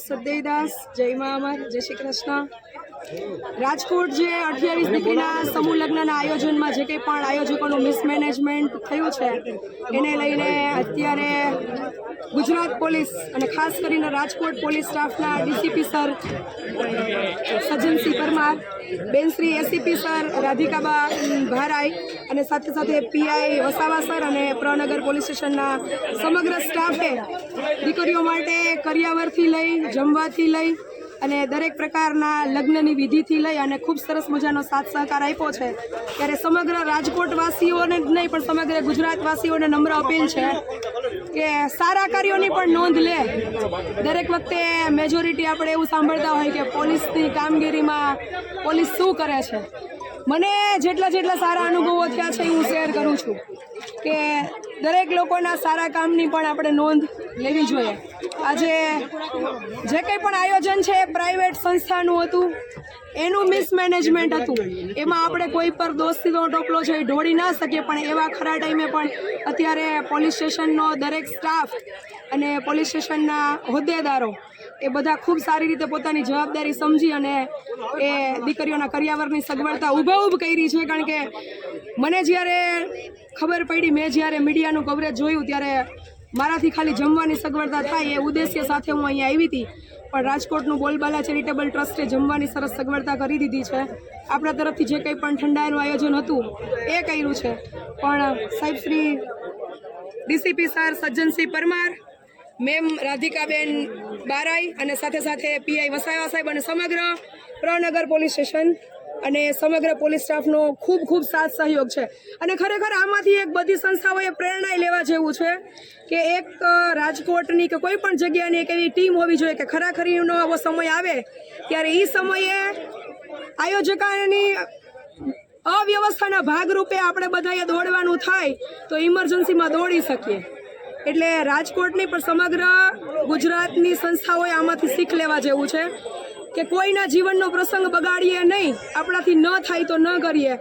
સદૈદાસ જય મા અમર, જય શ્રી કૃષ્ણ. રાજકોટ જે અઠ્યાવીસ દીકરીના સમૂહ લગ્નના આયોજનમાં જે કંઈ પણ આયોજકોનું મિસમેનેજમેન્ટ થયું છે, એને લઈને અત્યારે ગુજરાત પોલીસ અને ખાસ કરીને રાજકોટ પોલીસ સ્ટાફના ડીસીપી સર, સજ્જનસિંહ પરમાર બેનશ્રી એસીપી સર રાધિકાબા ભારાઈ અને સાથે સાથે પીઆઈ વસાવા સર અને પ્રનગર પોલીસ સ્ટેશનના સમગ્ર સ્ટાફે દીકરીઓ માટે કરિયાવરથી લઈ, જમવાથી લઈ અને દરેક પ્રકારના લગ્નની વિધિથી લઈ અને ખૂબ સરસ મજાનો સાથ સહકાર આપ્યો છે. ત્યારે સમગ્ર રાજકોટવાસીઓને જ નહીં, પણ સમગ્ર ગુજરાતવાસીઓને નમ્ર અપીલ છે કે સારા કાર્યોની પણ નોંધ લે. દરેક વખતે મેજોરિટી આપણે એવું સાંભળતા હોય કે પોલીસની કામગીરીમાં પોલીસ શું કરે છે. મને જેટલા જેટલા સારા અનુભવો થયા છે હું શેર કરું છું કે દરેક લોકોના સારા કામની પણ આપણે નોંધ લેવી જોઈએ. આજે જે કંઈ પણ આયોજન છે એ પ્રાઇવેટ સંસ્થાનું હતું, એનું મિસમેનેજમેન્ટ હતું. એમાં આપણે કોઈ પર દોસ્તીનો ટોપલો છે ઢોળી ના શકીએ, પણ એવા ખરા ટાઈમે પણ અત્યારે પોલીસ સ્ટેશનનો દરેક સ્ટાફ અને પોલીસ સ્ટેશનના હોદ્દેદારો એ બધા ખૂબ સારી રીતે પોતાની જવાબદારી સમજી અને એ દીકરીઓના કરિયાવરની સગવડતા ઊભા ઊભ કરી છે. કારણ કે મને જ્યારે ખબર પડી, મેં જ્યારે મીડિયાનું કવરેજ જોયું ત્યારે મારાથી ખાલી જમવાની સગવડતા થાય એ ઉદ્દેશ્ય સાથે હું અહીંયા આવી હતી. પણ રાજકોટનું બોલબાલા ચેરિટેબલ ટ્રસ્ટે જમવાની સરસ સગવડતા કરી દીધી છે. આપણા તરફથી જે કંઈ પણ ઠંડાઈનું આયોજન હતું, એ કર્યું છે. પણ સાહેબ Shri DCP sir Sajjansinh Parmar ma'am Radhikaben Barai અને સાથે સાથે પીઆઈ વસાવા સાહેબ અને સમગ્ર પ્રનગર પોલીસ સ્ટેશન અને સમગ્ર પોલીસ સ્ટાફનો ખૂબ ખૂબ સાથ સહયોગ છે. અને ખરેખર આમાંથી એક બધી સંસ્થાઓએ પ્રેરણા લેવા જેવું છે કે એક રાજકોટની કે કોઈ પણ જગ્યાની એક એવી ટીમ હોવી જોઈએ કે ખરાખરીનો આવો સમય આવે ત્યારે એ સમયે આયોજકાની અવ્યવસ્થાના ભાગરૂપે આપણે બધાએ દોડવાનું થાય તો ઇમરજન્સીમાં દોડી શકીએ. એટલે રાજકોટની પણ સમગ્ર ગુજરાતની સંસ્થાઓએ આમાંથી શીખ લેવા જેવું છે. કે કોઈના જીવનનો પ્રસંગ બગાડીએ નહીં, આપણાથી ન થાય તો ન કરીએ.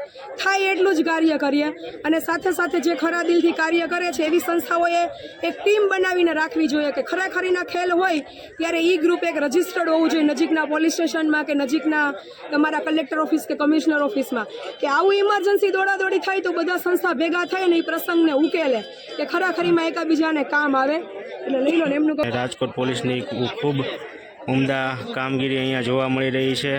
થાય એટલું જ કાર્ય કરીએ. અને સાથે સાથે જે ખરા દિલથી કાર્ય કરે છે, એવી સંસ્થાઓએ એક ટીમ બનાવીને રાખવી જોઈએ કે ખરાખરીના ખેલ હોય ત્યારે ઈ ગ્રુપ એક રજિસ્ટર્ડ હોવું જોઈએ નજીકના પોલીસ સ્ટેશનમાં કે નજીકના તમારા કલેક્ટર ઓફિસ કે કમિશનર ઓફિસમાં. કે આવું ઇમરજન્સી દોડાદોડી થાય તો બધા સંસ્થા ભેગા થાય ને એ પ્રસંગને ઉકેલે. કે ખરાખરીમાં એકાબીજાને કામ આવે. એટલે લઈ લો ને એમનું. રાજકોટ પોલીસની ખૂબ ઉમદા કામગીરી અહીંયા જોવા મળી રહી છે.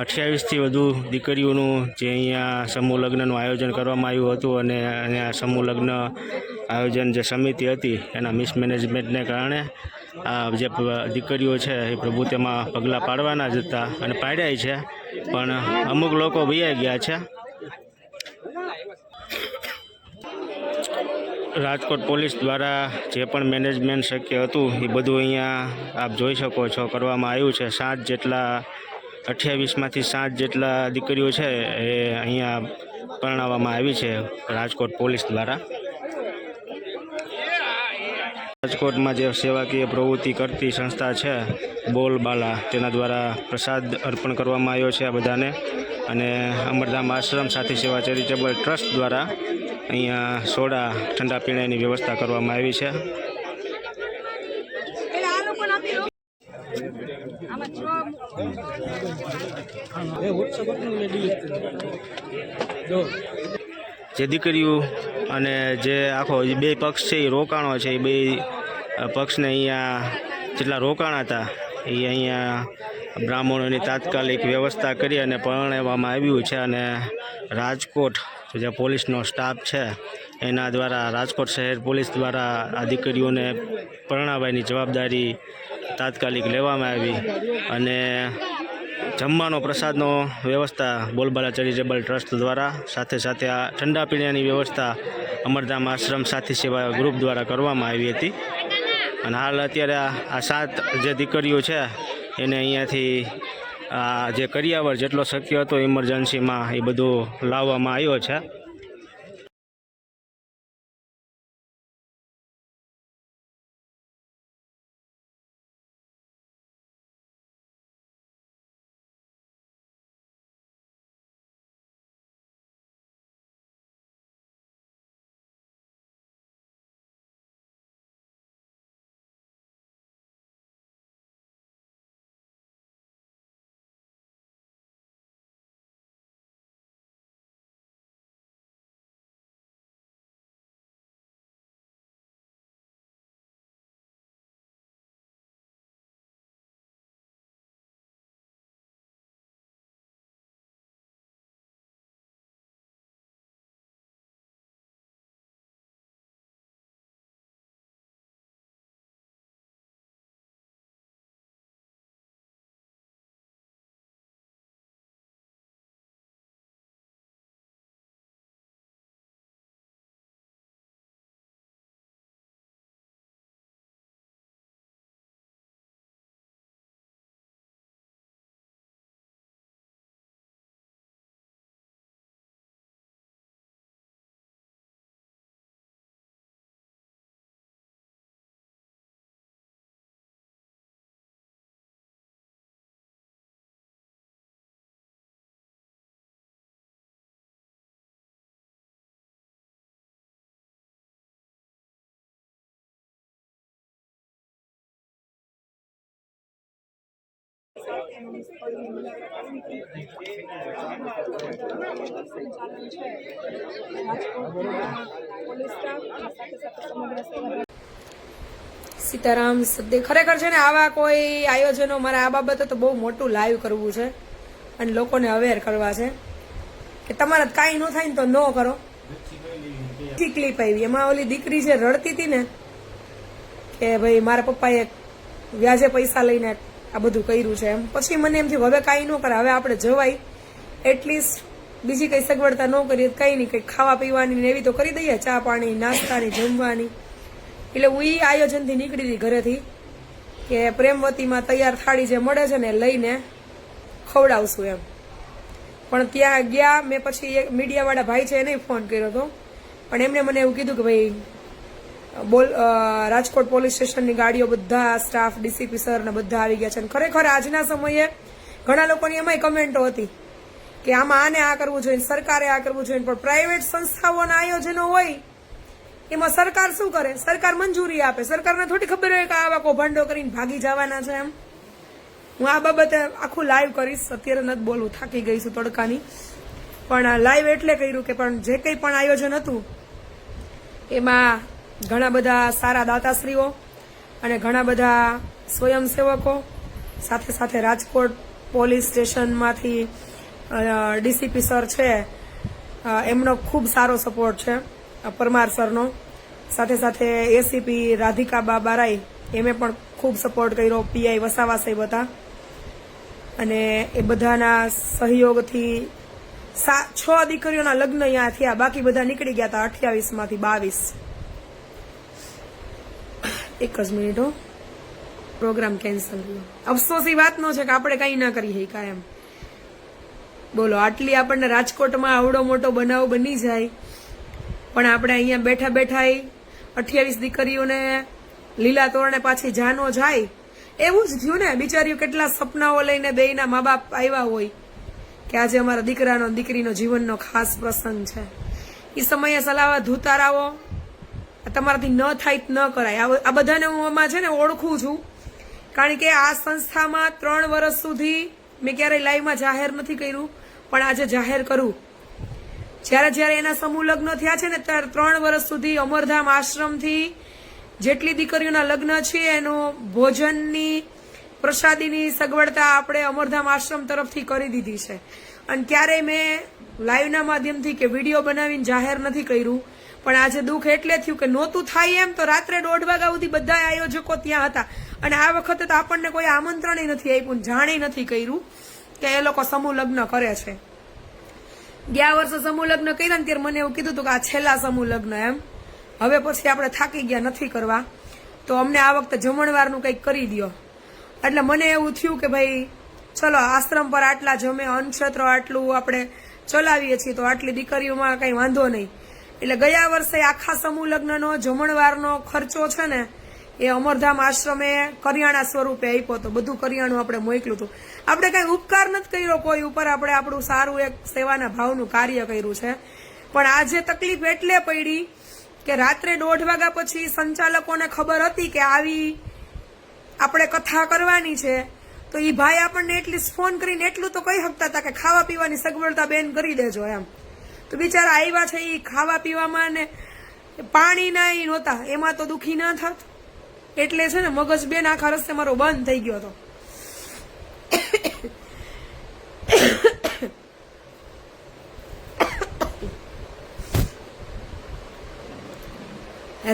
અઠ્યાવીસથી વધુ દીકરીઓનું જે અહીંયા સમૂહ લગ્નનું આયોજન કરવામાં આવ્યું હતું અને અહીંયા સમૂહ લગ્ન આયોજન જે સમિતિ હતી એના મિસમેનેજમેન્ટને કારણે આ જે દીકરીઓ છે એ પ્રભુ તેમાં પગલાં પાડવાના જ હતા અને પાડ્યા છે. પણ અમુક લોકો વૈયા ગયા છે. રાજકોટ પોલીસ દ્વારા જે પણ મેનેજમેન્ટ શક્ય હતું, એ બધું અહીંયા આપ જોઈ શકો છો, કરવામાં આવ્યું છે. સાત જેટલા, અઠ્યાવીસમાંથી સાત જેટલા દીકરીઓ છે, એ અહીંયા પરણાવવામાં આવી છે રાજકોટ પોલીસ દ્વારા. રાજકોટમાં જે સેવાકીય પ્રવૃત્તિ કરતી સંસ્થા છે, બોલબાલા, તેના દ્વારા પ્રસાદ અર્પણ કરવામાં આવ્યો છે આ બધાને. અને અમરધામ આશ્રમ સાથી સેવા ચેરિટેબલ ટ્રસ્ટ દ્વારા અહીંયા સોડા ઠંડા પીણાની વ્યવસ્થા કરવામાં આવી છે. જે દીકરીઓ અને જે આખો બે પક્ષ છે એ રોકાણો છે એ બે પક્ષને અહીંયા જેટલા રોકાણ હતા એ અહીંયા બ્રાહ્મણોની તાત્કાલિક વ્યવસ્થા કરી અને પરણાવવામાં આવ્યું છે અને રાજકોટ જે પોલીસનો સ્ટાફ છે, એના દ્વારા રાજકોટ શહેર પોલીસ દ્વારા આ દીકરીઓને પરણાવવાની જવાબદારી તાત્કાલિક લેવામાં આવી અને જમવાનો પ્રસાદનો વ્યવસ્થા બોલબાલા ચેરિટેબલ ટ્રસ્ટ દ્વારા, સાથે સાથે આ ઠંડા પીણાની વ્યવસ્થા અમરધામ આશ્રમ સાથી સેવા ગ્રુપ દ્વારા કરવામાં આવી હતી. અને હાલ અત્યારે આ સાત જે દીકરીઓ છે, એને અહીંયાથી જે કરિયાવર જેટલો શક્ય હતો ઇમરજન્સીમાં એ બધું લાવવામાં આવ્યો છે. સીતારામ સદે ખરેખર છે ને આવા કોઈ આયોજનો મારે આ બાબતે તો બહુ મોટું લાઈવ કરવું છે અને લોકોને અવેર કરવા છે કે તમારે કાંઈ ન થાય ને તો ન કરો. ક્લિપ આવી. એમાં ઓલી દીકરી જે રડતી હતી ને કે ભાઈ મારા પપ્પાએ વ્યાજે પૈસા લઈને આ બધું કર્યું છે એમ. પછી મને એમ થયું, હવે કાંઈ ન કરે હવે આપણે જવાય. એટલીસ્ટ બીજી કઈ સગવડતા ન કરીએ, કંઈ નહીં, કંઈ ખાવા પીવાની ને એવી તો કરી દઈએ. ચા પાણી નાસ્તાની જમવાની. એટલે હું એ આયોજનથી નીકળી હતી ઘરેથી કે પ્રેમવતીમાં તૈયાર થાળી જે મળે છે ને લઈને ખવડાવશું એમ. પણ ત્યાં ગયા, મેં પછી એક મીડિયાવાળા ભાઈ છે એને ફોન કર્યો હતો પણ એમણે મને એવું કીધું કે ભાઈ બોલ રાજકોટ પોલીસ સ્ટેશનની ગાડીઓ બધા સ્ટાફ, ડીસીપી સર ને બધા આવી ગયા છે. અને ખરેખર આજના સમયે ઘણા લોકોની એમાંય કમેન્ટો હતી કે આમાં આને આ કરવું જોઈએ, સરકારે આ કરવું જોઈએ. પણ પ્રાઇવેટ સંસ્થાઓના આયોજનો હોય, એમાં સરકાર શું કરે? સરકાર મંજૂરી આપે. સરકારને થોડી ખબર હોય કે આવા કૌભાંડો કરીને ભાગી જવાના છે એમ. હું આ બાબતે આખું લાઈવ કરીશ. અત્યારે નથી બોલવું થાકી ગઈ છું તડકાની. પણ લાઈવ એટલે કર્યું કે પણ જે કંઈ પણ આયોજન હતું, એમાં ઘણા બધા સારા દાતાશ્રીઓ અને ઘણા બધા સ્વયંસેવકો, સાથે સાથે રાજકોટ પોલીસ સ્ટેશનમાંથી ડીસીપી સર છે એમનો ખૂબ સારો સપોર્ટ છે પરમાર સરનો. સાથે સાથે એસીપી રાધિકા બાબારાઈ એમે પણ ખૂબ સપોર્ટ કર્યો પીઆઈ વસાવા સાહેબ અને એ બધાના સહયોગથી છ દીકરીઓના લગ્ન અહીંયા થયા, બાકી બધા નીકળી ગયા હતા અઠ્યાવીસમાંથી બાવીસ. એક જ મિનિટ હો. પ્રોગ્રામ કેન્સલ થયો. એ વાતનો છે કે આપણે કંઈ ના કરી શક્યા એમ. બોલો, આટલી આપણને રાજકોટમાં આવડો મોટો બનાવ બની જાય, પણ આપણે અહીંયા બેઠા બેઠા અઠ્યાવીસ દીકરીઓને લીલા તોરણે પાછી જાનો જાય, એવું જ થયું ને. બિચારીઓ કેટલા સપનાઓ લઈને બેયના મા બાપ આવ્યા હોય, કે આજે અમારા દીકરાનો દીકરીનો જીવનનો ખાસ પ્રસંગ છે. એ સમયે સલાવા ધૂતારાઓ તમારાથી ન થાય ન કરાય. આ બધાને હું આમાં છે ને ઓળખું છું. કારણ કે આ સંસ્થામાં ત્રણ વર્ષ સુધી મેં ક્યારેય લાઈવમાં જાહેર નથી કર્યું, પણ આજે જાહેર કરું. જ્યારે જ્યારે એના સમૂહ લગ્ન થયા છે ને, ત્યારે ત્રણ વર્ષ સુધી અમરધામ આશ્રમથી જેટલી દીકરીઓના લગ્ન છે, એનો ભોજનની પ્રસાદીની સગવડતા આપણે અમરધામ આશ્રમ તરફથી કરી દીધી છે. અને ક્યારેય મેં લાઈવના માધ્યમથી કે વીડિયો બનાવીને જાહેર નથી કર્યું. પણ આજે દુઃખ એટલે થયું કે નહોતું થાય એમ તો રાત્રે દોઢ વાગ્યા સુધી બધા આયોજકો ત્યાં હતા. અને આ વખતે તો આપણને કોઈ આમંત્રણ નથી આપ્યું જાણે નથી કર્યું કે એ લોકો સમૂહ લગ્ન કરે છે. ગયા વર્ષે સમૂહ લગ્ન કર્યા ને ત્યારે મને એવું કીધું હતું કે આ છેલ્લા સમૂહ લગ્ન એમ. હવે પછી આપણે થાકી ગયા નથી કરવા. તો અમને આ વખતે જમણવારનું કંઈક કરી દો એટલે મને એવું થયું કે ભાઈ, ચલો, આશ્રમ પર આટલા જમે, અન્નક્ષેત્ર આટલું આપણે ચલાવીએ છીએ તો આટલી દીકરીઓમાં કંઈ વાંધો નહીં. એટલે ગયા વર્ષે આખા સમૂહ લગ્નનો જમણવારનો ખર્ચો છે ને, એ અમરધામ આશ્રમે કરિયાણા સ્વરૂપે આપ્યો હતો. બધું કરિયાણું આપણે મોકલ્યું હતું. આપણે કઈ ઉપકાર નથી કર્યો કોઈ ઉપર, આપણે આપણું સારું એક સેવાના ભાવનું કાર્ય કર્યું છે. પણ આજે તકલીફ એટલે પડી કે રાત્રે દોઢ વાગ્યા પછી સંચાલકોને ખબર હતી કે આવી આપણે કથા કરવાની છે, તો એ ભાઈ આપણને એટલી ફોન કરીને એટલું તો કહી શકતા હતા કે ખાવા પીવાની સગવડતા બેન કરી દેજો એમ. તો બિચારા આવ્યા છે એ ખાવા પીવામાં ને પાણી ના ઈ નહોતા. એમાં તો દુખી ના થાત. એટલે છે ને મગજ બેન આખા રસ્તે મારો બંધ થઈ ગયો હતો.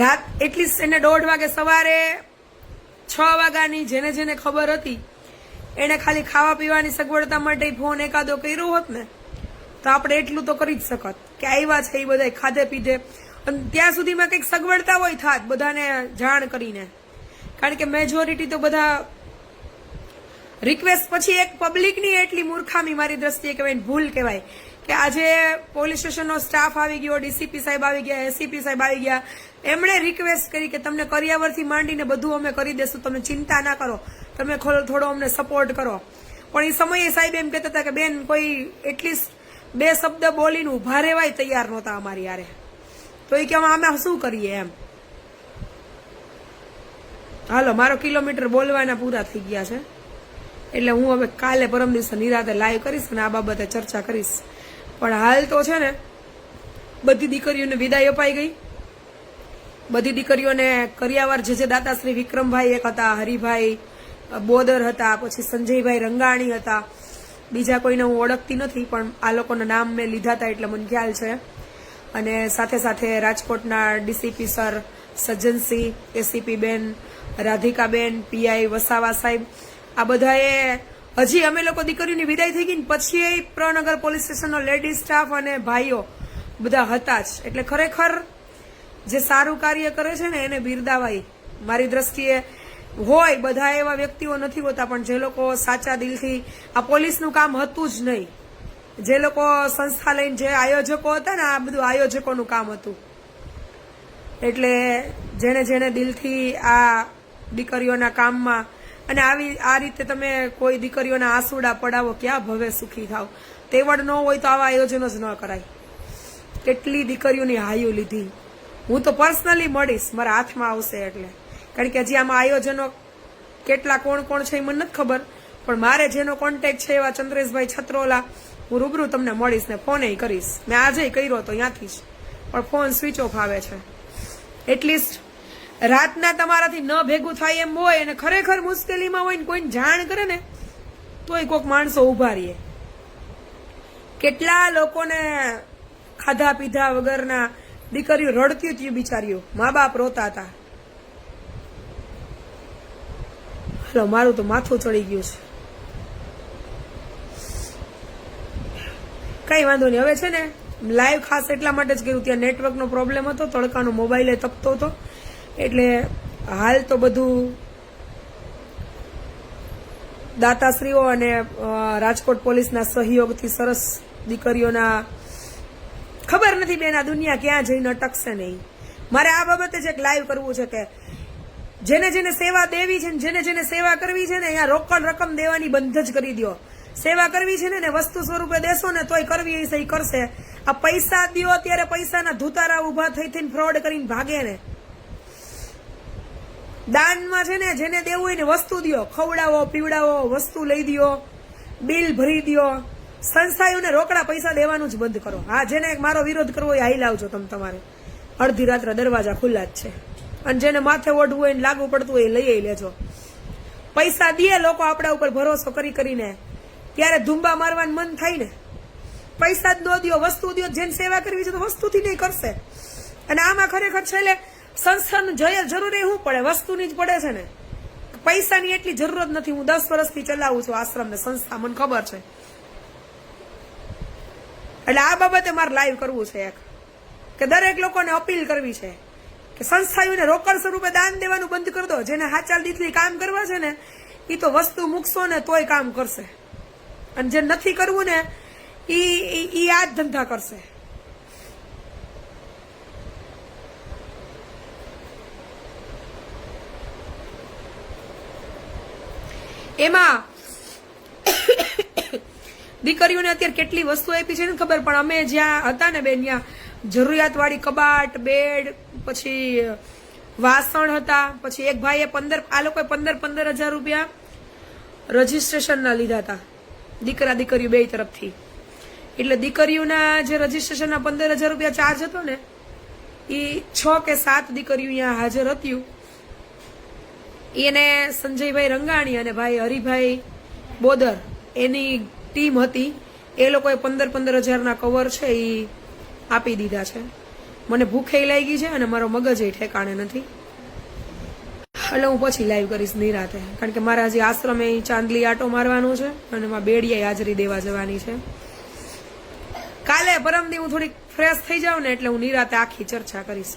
રાત એટલીસ્ટ એને દોઢ વાગે સવારે છ વાગ્યાની જેને જેને ખબર હતી, એને ખાલી ખાવા પીવાની સગવડતા માટે ફોન એકાદો કર્યો હોત ને તો આપણે એટલું તો કરી જ શકત. કે આવ્યા છે એ બધા ખાધે પીધે. અને ત્યાં સુધીમાં કંઈક સગવડતા હોય થાત, બધાને જાણ કરીને. કારણ કે મેજોરિટી તો બધા રિક્વેસ્ટ પછી એક પબ્લિકની એટલી મૂર્ખામી મારી દ્રષ્ટિએ કહેવાય ભૂલ કહેવાય. કે આજે પોલીસ સ્ટેશનનો સ્ટાફ આવી ગયો ડીસીપી સાહેબ આવી ગયા એસીપી સાહેબ આવી ગયા. એમણે રિક્વેસ્ટ કરી કે તમને કરિયાવરથી માંડીને બધું અમે કરી દેશું, તમે ચિંતા ના કરો. તમે થોડો અમને સપોર્ટ કરો. પણ એ સમયે સાહેબ એમ કહેતા હતા કે બેન કોઈ એટલીસ્ટ બે શબ્દ બોલીને ઊભા રહેવાય તૈયાર નહોતા અમારી યારે તો એ કે અમે શું કરીએ એમ? હાલો, મારો કિલોમીટર બોલવાના પૂરા થઈ ગયા છે. એટલે હું હવે કાલે પરમ દિવસે નિરાતે લાઈવ કરીશ અને આ બાબતે ચર્ચા કરીશ. પણ હાલ તો છે ને, બધી દીકરીઓને વિદાય અપાઈ ગઈ. બધી દીકરીઓને કરિયાવાર જે જે દાતાશ્રી વિક્રમભાઈ એક હતા, હરિભાઈ, બોદર હતા, પછી સંજયભાઈ રંગાણી હતા. બીજા કોઈને હું ઓળખતી નથી, પણ આ લોકોના નામ મેં લીધા હતા એટલે મને ખ્યાલ છે. અને સાથે સાથે રાજકોટના ડીસીપી સર સજ્જનસિંહ એસીપી બેન, રાધિકાબેન, પીઆઈ વસાવા સાહેબ, આ બધાએ હજી અમે લોકો દીકરીઓની વિદાય થઈ ગઈ પછી પ્રનગર પોલીસ સ્ટેશનનો લેડીઝ સ્ટાફ અને ભાઈઓ બધા હતા જ. એટલે ખરેખર જે સારું કાર્ય કરે છે ને એને બિરદાવાય મારી દ્રષ્ટિએ હોય, બધા એવા વ્યક્તિઓ નથી હોતા, પણ જે લોકો સાચા દિલથી આ પોલીસનું કામ હતું જ નહીં. જે લોકો સંસ્થા લઈને જે આયોજકો હતા ને, આ બધું આયોજકોનું કામ હતું. એટલે જેને જેને દિલથી આ દીકરીઓના કામમાં, અને આવી, આ રીતે તમે કોઈ દીકરીઓના આંસુડા પડાવો, ક્યાં ભવે સુખી થાવ? તેવડ ન હોય તો આવા આયોજનો જ ન કરાય. કેટલી દીકરીઓની હાયું લીધી. હું તો પર્સનલી મળીશ, મારા હાથમાં આવશે એટલે. કારણ કે હજી આમાં આયોજનો કેટલા કોણ કોણ છે એ મને નથી ખબર, પણ મારે જેનો કોન્ટેક્ટ છે એવા ચંદ્રેશભાઈ છત્રોલા, હું રૂબરૂ તમને મળીશ ને ફોન કરીશ. મેં આજે કર્યો હતો ત્યાંથી જ, પણ ફોન સ્વિચ ઓફ આવે છે. એટલીસ્ટ રાતના તમારાથી ન ભેગું થાય એમ હોય અને ખરેખર મુશ્કેલીમાં હોય ને કોઈને જાણ કરે ને, તોય કોઈક માણસો ઊભા રહીએ કેટલા લોકોને ખાધા પીધા વગરના દીકરીઓ રડતી હતી બિચારીઓ, મા બાપ રોતા હતા. હલો મારું તો માથું ચડી ગયું છે. કઈ વાંધો નહીં. હવે છે ને લાઈવ ખાસ એટલા માટે જ કર્યું. ત્યાં નેટવર્કનો પ્રોબ્લેમ હતો, તડકાનો મોબાઈલ તપતો હતો. એટલે હાલ તો બધું દાતાશ્રીઓ અને રાજકોટ પોલીસના સહયોગથી સરસ દીકરીઓના, ખબર નથી બેન આ દુનિયા ક્યાં જઈને અટકશે નહીં. મારે આ બાબતે જ એક લાઈવ કરવું છે કે જેને જેને સેવા દેવી છે જેને જેને સેવા કરવી છે ને અહીંયા રોકડ રકમ દેવાની બંધ જ કરી દો સેવા કરવી છે ને વસ્તુ સ્વરૂપે દેશો ને તોય કરવી હશે એ કરશે. આ પૈસા દ્યો અત્યારે પૈસાના ધુતારા ઊભા થઈ થઈને ફ્રોડ કરીને ભાગે ને. દાનમાં છે ને જેને દેવું હોય ને વસ્તુ દો ખવડાવો, પીવડાવો, વસ્તુ લઈ દ્યો. બિલ ભરી દ્યો. સંસ્થાઓને રોકડા પૈસા દેવાનું જ બંધ કરો. હા જેને મારો વિરોધ કરવો હોય હાઈ લાવજો તમે તમારે. અડધી રાત્રે દરવાજા ખુલ્લા જ છે. અને જેને માથે ઓઢવું હોય ને લાગુ પડતું હોય એ લઈ લેજો. પૈસા દે લોકો આપણા ઉપર ભરોસો કરી કરીને. ત્યારે ધુંબા મારવાનું મન થાય ને? પૈસા જ ન દ્યો, વસ્તુ દો જેને સેવા કરવી છે તો વસ્તુથી નહીં કરશે. અને આમાં ખરેખર છેલ્લે સંસ્થાનું જય જરૂરી શું પડે? વસ્તુની જ પડે છે ને. પૈસાની એટલી જરૂરત નથી. હું દસ વર્ષથી ચલાવું છું આશ્રમ ને સંસ્થા, મને ખબર છે. એટલે આ બાબતે મારે લાઈવ કરવું છે એક. કે દરેક લોકોને અપીલ કરવી છે. કે સંસ્થાઓને રોકડ સ્વરૂપે દાન દેવાનું બંધ કરી દો. જેને હાચાલ દીધી કામ કરવા છે ને એ તો વસ્તુ મૂકશો ને તોય કામ કરશે. અને જે નથી કરવું ને એ એ આ જ ધંધા કરશે. એમાં દીકરીઓને અત્યારે કેટલી વસ્તુ આપી છે ને ખબર, પણ અમે જ્યાં હતા ને બેન, ત્યાં જરૂરિયાતવાળી કબાટ, બેડ, પછી વાસણ હતા, પછી એક ભાઈએ પંદર, આ લોકોએ પંદર પંદર હજાર રૂપિયા રજીસ્ટ્રેશનના લીધા હતા. દીકરા, દીકરીઓ બે તરફથી. એટલે દીકરીઓના જે રજીસ્ટ્રેશનના પંદર હજાર રૂપિયા ચાર્જ હતો ને એ છ કે સાત દીકરીઓ અહીંયા હાજર હતી. એને સંજયભાઈ રંગાણી અને ભાઈ હરિભાઈ બોદર એની ટીમ હતી. એ લોકોએ પંદર પંદર હજારના કવર છે એ આપી દીધા છે. મને ભૂખે લાગી છે અને મારો મગજ એ ઠેકાણે નથી. એટલે હું પછી લાઈવ કરીશ નિરાતે કારણ કે મારે હજી આશ્રમે ચાંદલી આટો મારવાનો છે અને એમાં બેડિયાએ હાજરી દેવા જવાની છે. કાલે પરમદી હું થોડીક ફ્રેશ થઈ જાઉં ને એટલે હું નિરાતે આખી ચર્ચા કરીશ.